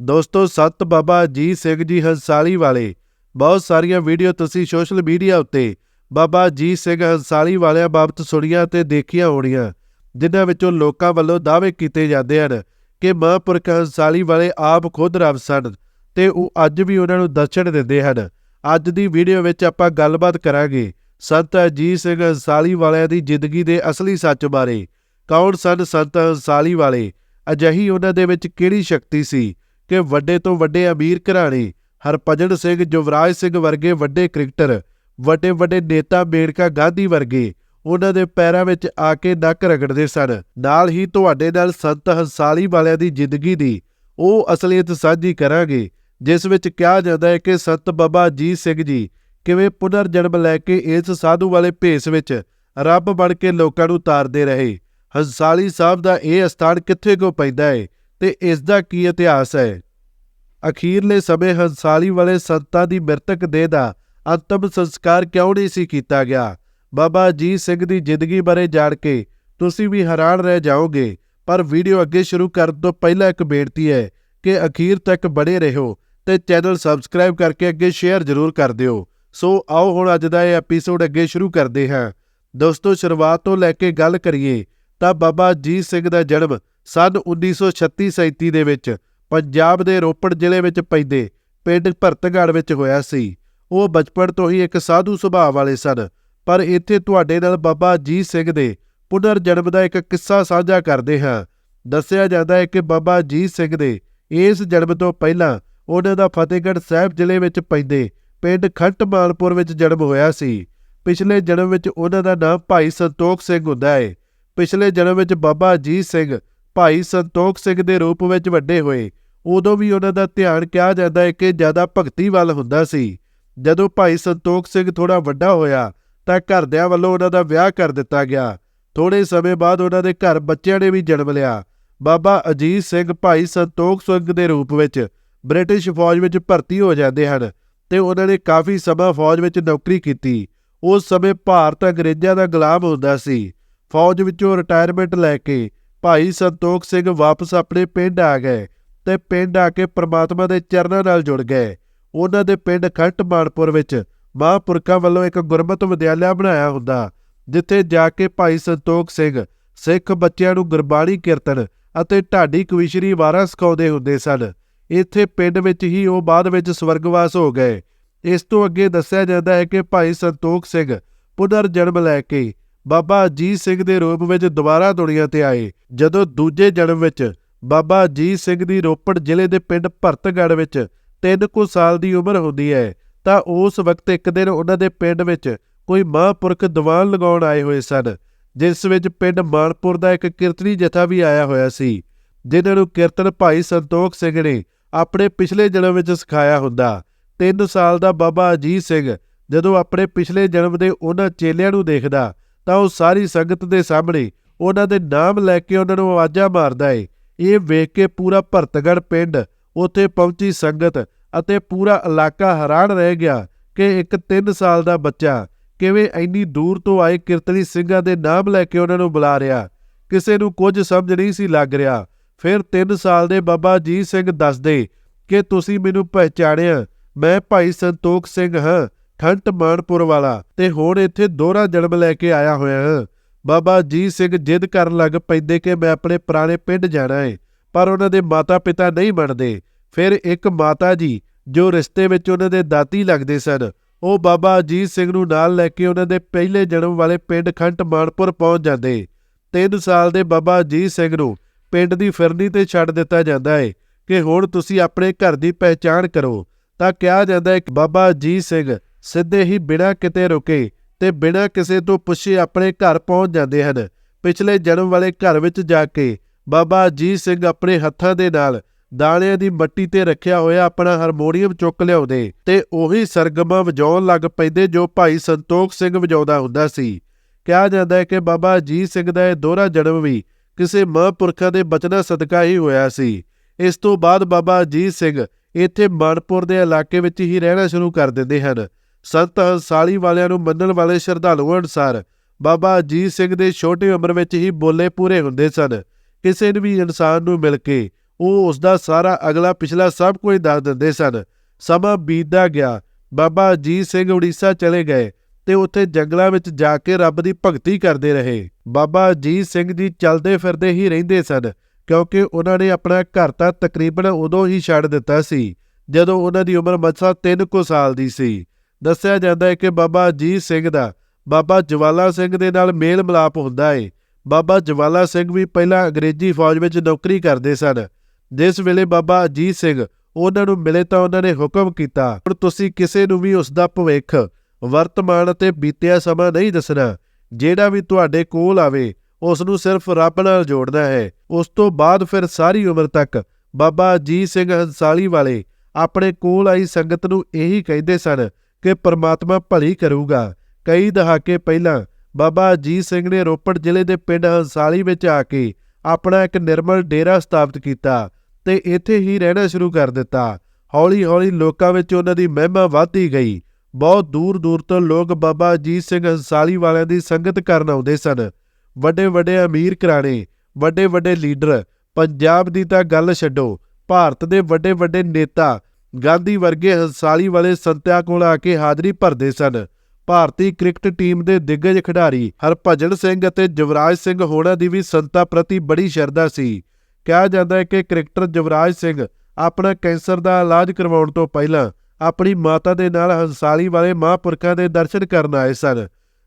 ਦੋਸਤੋ, ਸਤ ਬਾਬਾ ਅਜੀਤ ਸਿੰਘ ਜੀ ਹੰਸਾਲੀ ਵਾਲੇ, ਬਹੁਤ ਸਾਰੀਆਂ ਵੀਡੀਓ ਤੁਸੀਂ ਸੋਸ਼ਲ ਮੀਡੀਆ ਉੱਤੇ ਬਾਬਾ ਅਜੀਤ ਸਿੰਘ ਹੰਸਾਲੀ ਵਾਲਿਆਂ ਬਾਬਤ ਸੁਣੀਆਂ ਤੇ ਦੇਖੀਆਂ ਹੋਣੀਆਂ, ਜਿਨ੍ਹਾਂ ਵਿੱਚੋਂ ਲੋਕਾਂ ਵੱਲੋਂ ਦਾਅਵੇ ਕੀਤੇ ਜਾਂਦੇ ਹਨ ਕਿ ਮਹਾਂਪੁਰਖ ਹੰਸਾਲੀ ਵਾਲੇ ਆਪ ਖੁਦ ਰੱਬ ਸਨ ਤੇ ਉਹ ਅੱਜ ਵੀ ਉਹਨਾਂ ਨੂੰ ਦਰਸ਼ਨ ਦਿੰਦੇ ਹਨ। ਅੱਜ ਦੀ ਵੀਡੀਓ ਵਿੱਚ ਆਪਾਂ ਗੱਲਬਾਤ ਕਰਾਂਗੇ ਸੰਤ ਅਜੀਤ ਸਿੰਘ ਹੰਸਾਲੀ ਵਾਲਿਆਂ ਦੀ ਜ਼ਿੰਦਗੀ ਦੇ ਅਸਲੀ ਸੱਚ ਬਾਰੇ। ਕੌਣ ਸਨ ਸੰਤ ਹੰਸਾਲੀ ਵਾਲੇ? ਅਜਿਹੀ ਉਹਨਾਂ ਦੇ ਵਿੱਚ ਕਿਹੜੀ ਸ਼ਕਤੀ ਸੀ? ਕਿ ਵੱਡੇ ਤੋਂ ਵੱਡੇ ਅਮੀਰ ਘਰਾਣੇ, ਹਰਭਜਨ ਸਿੰਘ ਯੁਵਰਾਜ ਸਿੰਘ ਵਰਗੇ ਵੱਡੇ ਕ੍ਰਿਕਟਰ ਵੱਡੇ ਵੱਡੇ ਨੇਤਾ ਮੇਨਕਾ ਗਾਂਧੀ ਵਰਗੇ ਉਹਨਾਂ ਦੇ ਪੈਰਾਂ ਵਿੱਚ ਆ ਕੇ ਨੱਕ ਰਗੜਦੇ ਸਨ। ਨਾਲ ਹੀ ਤੁਹਾਡੇ ਨਾਲ ਸੰਤ ਹੰਸਾਲੀ ਵਾਲਿਆਂ ਦੀ ਜ਼ਿੰਦਗੀ ਦੀ ਉਹ ਅਸਲੀਅਤ ਸਾਂਝੀ ਕਰਾਂਗੇ, ਜਿਸ ਵਿੱਚ ਕਿਹਾ ਜਾਂਦਾ ਹੈ ਕਿ ਸੰਤ ਬਾਬਾ ਅਜੀਤ ਸਿੰਘ ਜੀ ਕਿਵੇਂ ਪੁਨਰ ਜਨਮ ਲੈ ਕੇ ਇਸ ਸਾਧੂ ਵਾਲੇ ਭੇਸ ਵਿੱਚ ਰੱਬ ਬਣ ਕੇ ਲੋਕਾਂ ਨੂੰ ਤਾਰਦੇ ਰਹੇ। ਹੰਸਾਲੀ ਸਾਹਿਬ ਦਾ ਇਹ ਅਸਥਾਨ ਕਿੱਥੇ ਕੋ ਪੈਂਦਾ ਹੈ? ਤੇ ਇਸ ਦਾ ਕੀ ਇਤਿਹਾਸ ਹੈ? ਅਖੀਰਲੇ ਸਮੇਂ ਹੰਸਾਲੀ ਵਾਲੇ ਸੰਤਾਂ ਦੀ ਮ੍ਰਿਤਕ ਦੇਹ ਦਾ ਅੰਤਮ ਸੰਸਕਾਰ ਕਿਉਂ ਨਹੀਂ ਸੀ ਕੀਤਾ ਗਿਆ? ਬਾਬਾ ਅਜੀਤ ਸਿੰਘ ਦੀ ਜ਼ਿੰਦਗੀ ਬਾਰੇ ਜਾਣ ਕੇ ਤੁਸੀਂ ਵੀ ਹੈਰਾਨ ਰਹਿ ਜਾਓਗੇ, ਪਰ ਵੀਡੀਓ ਅੱਗੇ ਸ਼ੁਰੂ ਕਰਨ ਤੋਂ ਪਹਿਲਾਂ ਇੱਕ ਬੇਨਤੀ ਹੈ ਕਿ ਅਖੀਰ ਤੱਕ ਬਣੇ ਰਹੋ ਤੇ ਚੈਨਲ ਸਬਸਕ੍ਰਾਈਬ ਕਰਕੇ ਅੱਗੇ ਸ਼ੇਅਰ ਜ਼ਰੂਰ ਕਰ ਦਿਓ। ਸੋ ਆਓ ਹੁਣ ਅੱਜ ਦਾ ਇਹ ਐਪੀਸੋਡ ਅੱਗੇ ਸ਼ੁਰੂ ਕਰਦੇ ਹਾਂ। ਦੋਸਤੋ, ਸ਼ੁਰੂਆਤ ਤੋਂ ਲੈ ਕੇ ਗੱਲ ਕਰੀਏ ਤਾਂ ਬਾਬਾ ਅਜੀਤ ਸਿੰਘ ਦਾ ਜਨਮ ਸਨ 1936-37 ਦੇ ਵਿੱਚ ਪੰਜਾਬ ਦੇ ਰੋਪੜ ਜ਼ਿਲ੍ਹੇ ਵਿੱਚ ਪੈਂਦੇ ਪਿੰਡ ਭਰਤਗੜ ਵਿੱਚ ਹੋਇਆ ਸੀ। ਉਹ ਬਚਪਨ ਤੋਂ ਹੀ ਇੱਕ ਸਾਧੂ ਸੁਭਾਅ ਵਾਲੇ ਸਨ, ਪਰ ਇੱਥੇ ਤੁਹਾਡੇ ਨਾਲ ਬਾਬਾ ਅਜੀਤ ਸਿੰਘ ਦੇ ਪੁਨਰ ਜਨਮ ਦਾ ਇੱਕ ਕਿੱਸਾ ਸਾਂਝਾ ਕਰਦੇ ਹਾਂ। ਦੱਸਿਆ ਜਾਂਦਾ ਹੈ ਕਿ ਬਾਬਾ ਅਜੀਤ ਸਿੰਘ ਦੇ ਇਸ ਜਨਮ ਤੋਂ ਪਹਿਲਾਂ ਉਹਨਾਂ ਦਾ ਫਤਿਹਗੜ੍ਹ ਸਾਹਿਬ ਜ਼ਿਲ੍ਹੇ ਵਿੱਚ ਪੈਂਦੇ ਪਿੰਡ ਖੱਟ ਵਿੱਚ ਜਨਮ ਹੋਇਆ ਸੀ। ਪਿਛਲੇ ਜਨਮ ਵਿੱਚ ਉਹਨਾਂ ਦਾ ਨਾਮ ਭਾਈ ਸੰਤੋਖ ਸਿੰਘ ਹੁੰਦਾ ਹੈ। ਪਿਛਲੇ ਜਨਮ ਵਿੱਚ ਬਾਬਾ ਅਜੀਤ ਸਿੰਘ ਭਾਈ ਸੰਤੋਖ ਸਿੰਘ ਦੇ ਰੂਪ ਵਿੱਚ ਵੱਡੇ ਹੋਏ, ਉਦੋਂ ਵੀ ਉਹਨਾਂ ਦਾ ਧਿਆਨ ਕਿਹਾ ਜਾਂਦਾ ਹੈ ਕਿ ਜ਼ਿਆਦਾ ਭਗਤੀ ਵੱਲ ਹੁੰਦਾ ਸੀ। ਜਦੋਂ ਭਾਈ ਸੰਤੋਖ ਸਿੰਘ ਥੋੜਾ ਵੱਡਾ ਹੋਇਆ, ਤਾਂ ਘਰਦਿਆਂ ਵੱਲੋਂ ਉਹਨਾਂ ਦਾ ਵਿਆਹ ਕਰ ਦਿੱਤਾ ਗਿਆ। ਥੋੜੇ ਸਮੇਂ ਬਾਅਦ ਉਹਨਾਂ ਦੇ ਘਰ ਬੱਚਿਆਂ ਨੇ ਵੀ ਜਨਮ ਲਿਆ। ਬਾਬਾ ਅਜੀਤ ਸਿੰਘ ਭਾਈ ਸੰਤੋਖ ਸਿੰਘ ਦੇ ਰੂਪ ਵਿੱਚ ਬ੍ਰਿਟਿਸ਼ ਫੌਜ ਵਿੱਚ ਭਰਤੀ ਹੋ ਜਾਂਦੇ ਹਨ ਤੇ ਉਹਨਾਂ ਨੇ ਕਾਫੀ ਸਮਾਂ ਫੌਜ ਵਿੱਚ ਨੌਕਰੀ ਕੀਤੀ। ਉਸ ਸਮੇਂ ਭਾਰਤ ਅੰਗਰੇਜ਼ਾਂ ਦਾ ਗੁਲਾਮ ਹੁੰਦਾ ਸੀ। ਫੌਜ ਵਿੱਚੋਂ ਰਿਟਾਇਰਮੈਂਟ ਲੈ ਕੇ ਭਾਈ ਸੰਤੋਖ ਸਿੰਘ ਵਾਪਸ ਆਪਣੇ ਪਿੰਡ ਆ ਗਏ ਤੇ ਪਿੰਡ ਆ ਕੇ ਪ੍ਰਮਾਤਮਾ ਦੇ ਚਰਨਾਂ ਨਾਲ ਜੁੜ ਗਏ। ਉਹਨਾਂ ਦੇ ਪਿੰਡ ਖੱਟ ਮਾਨਪੁਰ ਵਿੱਚ ਮਹਾਂਪੁਰਖਾਂ ਵੱਲੋਂ ਇੱਕ ਗੁਰਮਤਿ ਵਿਦਿਆਲਿਆ ਬਣਾਇਆ ਹੁੰਦਾ, ਜਿੱਥੇ ਜਾ ਕੇ ਭਾਈ ਸੰਤੋਖ ਸਿੰਘ ਸਿੱਖ ਬੱਚਿਆਂ ਨੂੰ ਗੁਰਬਾਣੀ ਕੀਰਤਨ ਅਤੇ ਢਾਡੀ ਕਵਿਸ਼ਰੀ ਵਾਰਾਂ ਸਿਖਾਉਂਦੇ ਹੁੰਦੇ ਸਨ। ਇੱਥੇ ਪਿੰਡ ਵਿੱਚ ਹੀ ਉਹ ਬਾਅਦ ਵਿੱਚ ਸਵਰਗਵਾਸ ਹੋ ਗਏ। ਇਸ ਤੋਂ ਅੱਗੇ ਦੱਸਿਆ ਜਾਂਦਾ ਹੈ ਕਿ ਭਾਈ ਸੰਤੋਖ ਸਿੰਘ ਪੁਨਰ ਜਨਮ ਲੈ ਕੇ ਬਾਬਾ ਅਜੀਤ ਸਿੰਘ ਦੇ ਰੂਪ ਵਿੱਚ ਦੁਬਾਰਾ ਦੁਨੀਆ ਤੇ ਆਏ। ਜਦੋਂ ਦੂਜੇ ਜਨਮ ਵਿੱਚ ਬਾਬਾ ਅਜੀਤ ਸਿੰਘ ਦੀ ਰੋਪੜ ਜ਼ਿਲ੍ਹੇ ਦੇ ਪਿੰਡ ਭਰਤਗੜ ਵਿੱਚ ਤਿੰਨ ਕੁ ਸਾਲ ਦੀ ਉਮਰ ਹੁੰਦੀ ਹੈ, ਤਾਂ ਉਸ ਵਕਤ ਇੱਕ ਦਿਨ ਉਹਨਾਂ ਦੇ ਪਿੰਡ ਵਿੱਚ ਕੋਈ ਮਹਾਂਪੁਰਖ ਦੀਵਾਨ ਲਗਾਉਣ ਆਏ ਹੋਏ ਸਨ, ਜਿਸ ਵਿੱਚ ਪਿੰਡ ਮਾਨਪੁਰ ਦਾ ਇੱਕ ਕੀਰਤਨੀ ਜਥਾ ਵੀ ਆਇਆ ਹੋਇਆ ਸੀ, ਜਿਨ੍ਹਾਂ ਨੂੰ ਕੀਰਤਨ ਭਾਈ ਸੰਤੋਖ ਸਿੰਘ ਨੇ ਆਪਣੇ ਪਿਛਲੇ ਜਨਮ ਵਿੱਚ ਸਿਖਾਇਆ ਹੁੰਦਾ। 3 ਸਾਲ ਦਾ ਬਾਬਾ ਅਜੀਤ ਸਿੰਘ ਜਦੋਂ ਆਪਣੇ ਪਿਛਲੇ ਜਨਮ ਦੇ ਉਹਨਾਂ ਚੇਲਿਆਂ ਨੂੰ ਦੇਖਦਾ ਤਾਂ ਉਹ ਸਾਰੀ ਸੰਗਤ ਦੇ ਸਾਹਮਣੇ ਉਹਨਾਂ ਦੇ ਨਾਮ ਲੈ ਕੇ ਉਹਨਾਂ ਨੂੰ ਆਵਾਜ਼ਾਂ ਮਾਰਦਾ ਏ। ਇਹ ਵੇਖ ਕੇ ਪੂਰਾ ਭਰਤਗੜ ਪਿੰਡ ਉੱਥੇ ਪਹੁੰਚੀ ਸੰਗਤ ਅਤੇ ਪੂਰਾ ਇਲਾਕਾ ਹੈਰਾਨ ਰਹਿ ਗਿਆ ਕਿ ਇੱਕ 3 ਸਾਲ ਦਾ ਬੱਚਾ ਕਿਵੇਂ ਇੰਨੀ ਦੂਰ ਤੋਂ ਆਏ ਕੀਰਤਨੀ ਸਿੰਘਾਂ ਦੇ ਨਾਮ ਲੈ ਕੇ ਉਹਨਾਂ ਨੂੰ ਬੁਲਾ ਰਿਹਾ। ਕਿਸੇ ਨੂੰ ਕੁਝ ਸਮਝ ਨਹੀਂ ਸੀ ਲੱਗ ਰਿਹਾ। ਫਿਰ 3 ਸਾਲ ਦੇ ਬਾਬਾ ਅਜੀਤ ਸਿੰਘ ਦੱਸਦੇ ਕਿ ਤੁਸੀਂ ਮੈਨੂੰ ਪਹਿਚਾਣਿਆ। ਮੈਂ ਭਾਈ ਸੰਤੋਖ ਸਿੰਘ ਹਾਂ। ਠੰਟ ਮਾਨਪੁਰ ਵਾਲਾ ਤੇ ਹੁਣ ਇੱਥੇ ਦੋਹਰਾ ਜਨਮ ਲੈ ਕੇ ਆਇਆ ਹੋਇਆ ਹਾਂ। ਬਾਬਾ ਅਜੀਤ ਸਿੰਘ ਜਿੱਦ ਕਰਨ ਲੱਗ ਪੈਂਦੇ ਕਿ ਮੈਂ ਆਪਣੇ ਪੁਰਾਣੇ ਪਿੰਡ ਜਾਣਾ ਹੈ ਪਰ ਉਹਨਾਂ ਦੇ ਮਾਤਾ-ਪਿਤਾ ਨਹੀਂ ਮੰਨਦੇ। ਫਿਰ ਇੱਕ ਮਾਤਾ ਜੀ, ਜੋ ਰਿਸ਼ਤੇ ਵਿੱਚ ਉਹਨਾਂ ਦੇ ਦਾਤੀ ਲੱਗਦੇ ਸਨ, ਉਹ ਬਾਬਾ ਅਜੀਤ ਸਿੰਘ ਨੂੰ ਨਾਲ ਲੈ ਕੇ ਉਹਨਾਂ ਦੇ ਪਹਿਲੇ ਜਨਮ ਵਾਲੇ ਪਿੰਡ ਖੰਟ ਮਾਨਪੁਰ ਪਹੁੰਚ ਜਾਂਦੇ। 3 ਸਾਲ ਦੇ ਬਾਬਾ ਅਜੀਤ ਸਿੰਘ ਨੂੰ ਪਿੰਡ ਦੀ ਫਿਰਨੀ ਤੇ ਛੱਡ ਦਿੱਤਾ ਜਾਂਦਾ ਹੈ ਕਿ ਹੁਣ ਤੁਸੀਂ ਆਪਣੇ ਘਰ ਦੀ ਪਹਿਚਾਣ ਕਰੋ। ਤਾਂ ਕਿਹਾ ਜਾਂਦਾ ਹੈ ਕਿ ਬਾਬਾ ਅਜੀਤ ਸਿੰਘ ਸਿੱਧੇ ਹੀ ਬਿਨਾਂ ਕਿਤੇ ਰੁਕੇ ਤੇ ਬਿਨਾਂ ਕਿਸੇ ਤੋਂ ਪੁੱਛੇ ਆਪਣੇ ਘਰ ਪਹੁੰਚ ਜਾਂਦੇ ਹਨ। ਪਿਛਲੇ ਜਨਮ ਵਾਲੇ ਘਰ ਵਿੱਚ ਜਾ ਕੇ ਬਾਬਾ ਅਜੀਤ ਸਿੰਘ ਆਪਣੇ ਹੱਥਾਂ ਦੇ ਨਾਲ ਦਾਣਿਆਂ ਦੀ ਮੱਟੀ ਤੇ ਰੱਖਿਆ ਹੋਇਆ ਆਪਣਾ ਹਾਰਮੋਨੀਅਮ ਚੁੱਕ ਲਿਆਉਂਦੇ ਤੇ ਉਹੀ ਸਰਗਮਾਂ ਵਜਾਉਣ ਲੱਗ ਪੈਂਦੇ ਜੋ ਭਾਈ ਸੰਤੋਖ ਸਿੰਘ ਵਜਾਉਂਦਾ ਹੁੰਦਾ ਸੀ। ਕਿਹਾ ਜਾਂਦਾ ਹੈ ਕਿ ਬਾਬਾ ਅਜੀਤ ਸਿੰਘ ਦਾ ਇਹ ਦੋਹਰਾ ਜਨਮ ਵੀ ਕਿਸੇ ਮਹਾਂਪੁਰਖਾਂ ਦੇ ਬਚਨਾਂ ਸਦਕਾ ਹੀ ਹੋਇਆ ਸੀ। ਇਸ ਤੋਂ ਬਾਅਦ ਬਾਬਾ ਅਜੀਤ ਸਿੰਘ ਇੱਥੇ ਮਾਨਪੁਰ ਦੇ ਇਲਾਕੇ ਵਿੱਚ ਹੀ ਰਹਿਣਾ ਸ਼ੁਰੂ ਕਰ ਦਿੰਦੇ ਹਨ। ਸੰਤ ਹੰਸਾਲੀ ਵਾਲਿਆਂ ਨੂੰ ਮੰਨਣ ਵਾਲੇ ਸ਼ਰਧਾਲੂਆਂ ਅਨੁਸਾਰ ਬਾਬਾ ਅਜੀਤ ਸਿੰਘ ਦੇ ਛੋਟੀ ਉਮਰ ਵਿੱਚ ਹੀ ਬੋਲੇ ਪੂਰੇ ਹੁੰਦੇ ਸਨ। ਕਿਸੇ ਨੂੰ ਵੀ ਇਨਸਾਨ ਨੂੰ ਮਿਲ ਕੇ ਉਹ ਉਸ ਦਾ ਸਾਰਾ ਅਗਲਾ ਪਿਛਲਾ ਸਭ ਕੁਝ ਦੱਸ ਦਿੰਦੇ ਸਨ। ਸਮਾਂ ਬੀਤਦਾ ਗਿਆ। ਬਾਬਾ ਅਜੀਤ ਸਿੰਘ ਉੜੀਸਾ ਚਲੇ ਗਏ ਤੇ ਉੱਥੇ ਜੰਗਲਾਂ ਵਿੱਚ ਜਾ ਕੇ ਰੱਬ ਦੀ ਭਗਤੀ ਕਰਦੇ ਰਹੇ। ਬਾਬਾ ਅਜੀਤ ਸਿੰਘ ਜੀ ਚਲਦੇ ਫਿਰਦੇ ਹੀ ਰਹਿੰਦੇ ਸਨ, ਕਿਉਂਕਿ ਉਹਨਾਂ ਨੇ ਆਪਣਾ ਘਰ ਤਾਂ ਤਕਰੀਬਨ ਉਦੋਂ ਹੀ ਛੱਡ ਦਿੱਤਾ ਸੀ, ਜਦੋਂ ਉਹਨਾਂ ਦੀ ਉਮਰ ਮੱਸਾ 3 ਕੁ ਸਾਲ ਦੀ ਸੀ। ਦੱਸਿਆ ਜਾਂਦਾ ਹੈ ਕਿ ਬਾਬਾ ਅਜੀਤ ਸਿੰਘ ਦਾ ਬਾਬਾ ਜਵਾਲਾ ਸਿੰਘ ਦੇ ਨਾਲ ਮੇਲ ਮਿਲਾਪ ਹੁੰਦਾ ਹੈ ਬਾਬਾ ਜਵਾਲਾ ਸਿੰਘ ਵੀ ਪਹਿਲਾਂ ਅੰਗਰੇਜ਼ੀ ਫੌਜ ਵਿੱਚ ਨੌਕਰੀ ਕਰਦੇ ਸਨ। ਜਿਸ ਵੇਲੇ ਬਾਬਾ ਅਜੀਤ ਸਿੰਘ ਉਹਨਾਂ ਨੂੰ ਮਿਲੇ ਤਾਂ ਉਹਨਾਂ ਨੇ ਹੁਕਮ ਕੀਤਾ ਪਰ ਤੁਸੀਂ ਕਿਸੇ ਨੂੰ ਵੀ ਉਸ ਦਾ ਭਵਿੱਖ, ਵਰਤਮਾਨ ਅਤੇ ਬੀਤਿਆ ਸਮਾਂ ਨਹੀਂ ਦੱਸਣਾ। ਜਿਹੜਾ ਵੀ ਤੁਹਾਡੇ ਕੋਲ ਆਵੇ ਉਸ ਨੂੰ ਸਿਰਫ ਰੱਬ ਨਾਲ ਜੋੜਨਾ ਹੈ। ਉਸ ਤੋਂ ਬਾਅਦ ਫਿਰ ਸਾਰੀ ਉਮਰ ਤੱਕ ਬਾਬਾ ਅਜੀਤ ਸਿੰਘ ਹੰਸਾਲੀ ਵਾਲੇ ਆਪਣੇ ਕੋਲ ਆਈ ਸੰਗਤ ਨੂੰ ਇਹੀ ਕਹਿੰਦੇ ਸਨ ਕਿ ਪਰਮਾਤਮਾ ਭਲੀ ਕਰੂਗਾ। ਕਈ ਦਹਾਕੇ ਪਹਿਲਾਂ ਬਾਬਾ ਅਜੀਤ ਸਿੰਘ ਨੇ ਰੋਪੜ ਜ਼ਿਲ੍ਹੇ ਦੇ ਪਿੰਡ ਹੰਸਾਲੀ ਵਿੱਚ ਆ ਕੇ ਆਪਣਾ ਇੱਕ ਨਿਰਮਲ ਡੇਰਾ ਸਥਾਪਿਤ ਕੀਤਾ ਤੇ ਇੱਥੇ ਹੀ ਰਹਿਣਾ ਸ਼ੁਰੂ ਕਰ ਦਿੱਤਾ। ਹੌਲੀ-ਹੌਲੀ ਲੋਕਾਂ ਵਿੱਚ ਉਹਨਾਂ ਦੀ ਮਹਿਮਾ ਵਧਦੀ ਗਈ। ਬਹੁਤ ਦੂਰ-ਦੂਰ ਤੋਂ ਲੋਕ ਬਾਬਾ ਅਜੀਤ ਸਿੰਘ ਹੰਸਾਲੀ ਵਾਲਿਆਂ ਦੀ ਸੰਗਤ ਕਰਨ ਆਉਂਦੇ ਸਨ। ਵੱਡੇ-ਵੱਡੇ ਅਮੀਰ ਘਰਾਣੇ, ਵੱਡੇ-ਵੱਡੇ ਲੀਡਰ, ਪੰਜਾਬ ਦੀ ਤਾਂ ਗੱਲ ਛੱਡੋ, ਭਾਰਤ ਦੇ ਵੱਡੇ-ਵੱਡੇ ਨੇਤਾ ਗਾਂਧੀ ਵਰਗੇ ਹੰਸਾਲੀ ਵਾਲੇ ਸੰਤਿਆਂ ਕੋਲ ਆ ਕੇ ਹਾਜ਼ਰੀ ਭਰਦੇ ਸਨ। ਭਾਰਤੀ ਕ੍ਰਿਕਟ ਟੀਮ ਦੇ ਦਿੱਗਜ ਖਿਡਾਰੀ ਹਰਭਜਨ ਸਿੰਘ ਅਤੇ ਜਵਰਾਜ ਸਿੰਘ ਹੋਣਾ ਦੀ ਵੀ ਸੰਤਾ ਪ੍ਰਤੀ ਬੜੀ ਸ਼ਰਧਾ ਸੀ। ਕਿਹਾ ਜਾਂਦਾ ਹੈ ਕਿ ਕ੍ਰਿਕਟਰ ਜਵਰਾਜ ਸਿੰਘ ਆਪਣਾ ਕੈਂਸਰ ਦਾ ਇਲਾਜ ਕਰਵਾਉਣ ਤੋਂ ਪਹਿਲਾਂ ਆਪਣੀ ਮਾਤਾ ਦੇ ਨਾਲ ਹੰਸਾਲੀ ਵਾਲੇ ਮਹਾਂਪੁਰਖਾਂ ਦੇ ਦਰਸ਼ਨ ਕਰਨ ਆਏ ਸਨ।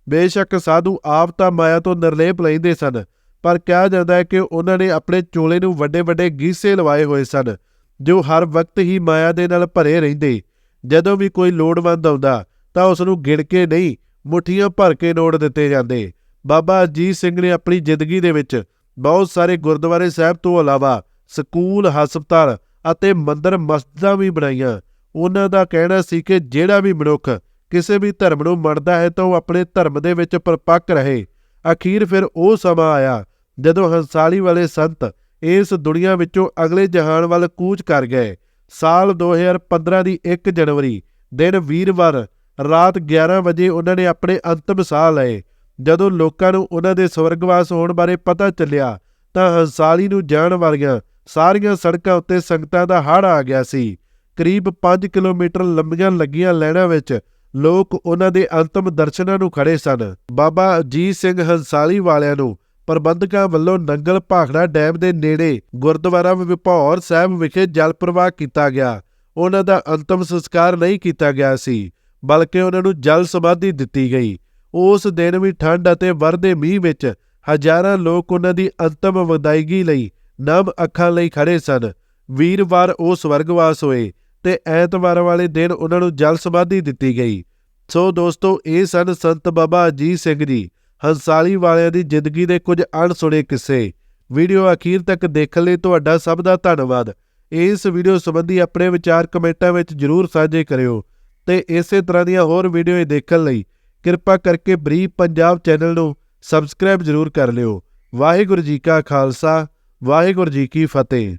ਬੇਸ਼ੱਕ ਸਾਧੂ ਆਪ ਤਾਂ ਮਾਇਆ ਤੋਂ ਨਿਰਲੇਪ ਲੈਂਦੇ ਸਨ, ਪਰ ਕਿਹਾ ਜਾਂਦਾ ਹੈ ਕਿ ਉਹਨਾਂ ਨੇ ਆਪਣੇ ਚੋਲੇ ਨੂੰ ਵੱਡੇ-ਵੱਡੇ ਗੀਸੇ ਲਵਾਏ ਹੋਏ ਸਨ। ਜੋ ਹਰ ਵਕਤ ਹੀ ਮਾਇਆ ਦੇ ਨਾਲ ਭਰੇ ਰਹਿੰਦੇ, ਜਦੋਂ ਵੀ ਕੋਈ ਲੋੜਵੰਦ ਆਉਂਦਾ, ਤਾਂ ਉਸ ਨੂੰ ਗਿਣ ਕੇ ਨਹੀਂ, ਮੁਠੀਆਂ ਭਰ ਕੇ ਨੋਟ ਦਿੱਤੇ ਜਾਂਦੇ। ਬਾਬਾ ਅਜੀਤ ਸਿੰਘ ਨੇ ਆਪਣੀ ਜ਼ਿੰਦਗੀ ਦੇ ਵਿੱਚ ਬਹੁਤ ਸਾਰੇ ਗੁਰਦੁਆਰੇ ਸਾਹਿਬ ਤੋਂ ਇਲਾਵਾ ਸਕੂਲ, ਹਸਪਤਾਲ ਅਤੇ ਮੰਦਰ ਮਸਜਿਦਾਂ ਵੀ ਬਣਾਈਆਂ। ਉਹਨਾਂ ਦਾ ਕਹਿਣਾ ਸੀ ਕਿ ਜਿਹੜਾ ਵੀ ਮਨੁੱਖ ਕਿਸੇ ਵੀ ਧਰਮ ਨੂੰ ਮੰਨਦਾ ਹੈ ਤਾਂ ਉਹ ਆਪਣੇ ਧਰਮ ਦੇ ਵਿੱਚ ਪਰਪੱਕ ਰਹੇ। ਅਖੀਰ ਫਿਰ ਉਹ ਸਮਾਂ ਆਇਆ ਜਦੋਂ ਹੰਸਾਲੀ ਵਾਲੇ ਸੰਤ ਇਸ ਦੁਨੀਆ ਵਿੱਚੋਂ ਅਗਲੇ ਜਹਾਨ ਵੱਲ ਕੂਚ ਕਰ ਗਏ। ਸਾਲ 2015 ਦੀ 1 ਜਨਵਰੀ, ਦਿਨ ਵੀਰਵਾਰ, ਰਾਤ 11 ਵਜੇ ਉਹਨਾਂ ਨੇ ਆਪਣੇ ਅੰਤਮ ਸਾਹ ਲਏ। ਜਦੋਂ ਲੋਕਾਂ ਨੂੰ ਉਹਨਾਂ ਦੇ ਸਵਰਗਵਾਸ ਹੋਣ ਬਾਰੇ ਪਤਾ ਚੱਲਿਆ, ਤਾਂ ਹੰਸਾਲੀ ਨੂੰ ਜਾਣ ਵਾਲੀਆਂ ਸਾਰੀਆਂ ਸੜਕਾਂ ਉੱਤੇ ਸੰਗਤਾਂ ਦਾ ਹੜ੍ਹ ਆ ਗਿਆ ਸੀ। ਕਰੀਬ 5 ਕਿਲੋਮੀਟਰ ਲੰਬੀਆਂ ਲੱਗੀਆਂ ਲਾਈਨਾਂ ਵਿੱਚ ਲੋਕ ਉਹਨਾਂ ਦੇ ਅੰਤਮ ਦਰਸ਼ਨਾਂ ਨੂੰ ਖੜੇ ਸਨ। ਬਾਬਾ ਅਜੀਤ ਸਿੰਘ ਹੰਸਾਲੀ ਵਾਲਿਆਂ ਨੂੰ ਪ੍ਰਬੰਧਕਾਂ ਵੱਲੋਂ ਨੰਗਲ ਭਾਖੜਾ ਡੈਮ ਦੇ ਨੇੜੇ ਗੁਰਦੁਆਰਾ ਵਿਪੌਰ ਸਾਹਿਬ ਵਿਖੇ ਜਲ ਪ੍ਰਵਾਹ ਕੀਤਾ ਗਿਆ। ਉਹਨਾਂ ਦਾ ਅੰਤਮ ਸੰਸਕਾਰ ਨਹੀਂ ਕੀਤਾ ਗਿਆ ਸੀ, ਬਲਕਿ ਉਹਨਾਂ ਨੂੰ ਜਲ ਸਮਾਧੀ ਦਿੱਤੀ ਗਈ। ਉਸ ਦਿਨ ਵੀ ਠੰਡ ਅਤੇ ਵਰਦੇ ਮੀਂਹ ਵਿੱਚ ਹਜ਼ਾਰਾਂ ਲੋਕ ਉਹਨਾਂ ਦੀ ਅੰਤਮ ਵਿਦਾਇਗੀ ਲਈ ਨਮ ਅੱਖਾਂ ਲਈ ਖੜੇ ਸਨ। ਵੀਰਵਾਰ ਉਹ ਸਵਰਗਵਾਸ ਹੋਏ ਤੇ ਐਤਵਾਰ ਵਾਲੇ ਦਿਨ ਉਹਨਾਂ ਨੂੰ ਜਲ ਸਮਾਧੀ ਦਿੱਤੀ ਗਈ। ਸੋ ਦੋਸਤੋ, ਇਹ ਸਨ ਸੰਤ ਬਾਬਾ ਅਜੀਤ ਸਿੰਘ ਜੀ। ਹੰਸਾਲੀ ਵਾਲਿਆਂ ਦੀ ਜ਼ਿੰਦਗੀ ਦੇ ਕੁਝ ਅਣਸੁਣੇ ਕਿੱਸੇ। ਵੀਡੀਓ ਅਖੀਰ ਤੱਕ ਦੇਖਣ ਲਈ ਤੁਹਾਡਾ ਸਭ ਦਾ ਧੰਨਵਾਦ। ਇਸ ਵੀਡੀਓ ਸੰਬੰਧੀ ਆਪਣੇ ਵਿਚਾਰ ਕਮੈਂਟਾਂ ਵਿੱਚ ਜਰੂਰ ਸਾਂਝੇ ਕਰਿਓ ਤੇ ਇਸੇ ਤਰ੍ਹਾਂ ਦੀਆਂ ਹੋਰ ਵੀਡੀਓ ਦੇਖਣ ਲਈ ਕਿਰਪਾ ਕਰਕੇ ਬਰੀਫ ਪੰਜਾਬ ਚੈਨਲ ਨੂੰ ਸਬਸਕ੍ਰਾਈਬ ਜਰੂਰ ਕਰ ਲਿਓ। ਵਾਹਿਗੁਰੂ ਜੀ ਕਾ ਖਾਲਸਾ, ਵਾਹਿਗੁਰੂ ਜੀ ਕੀ ਫਤਿਹ।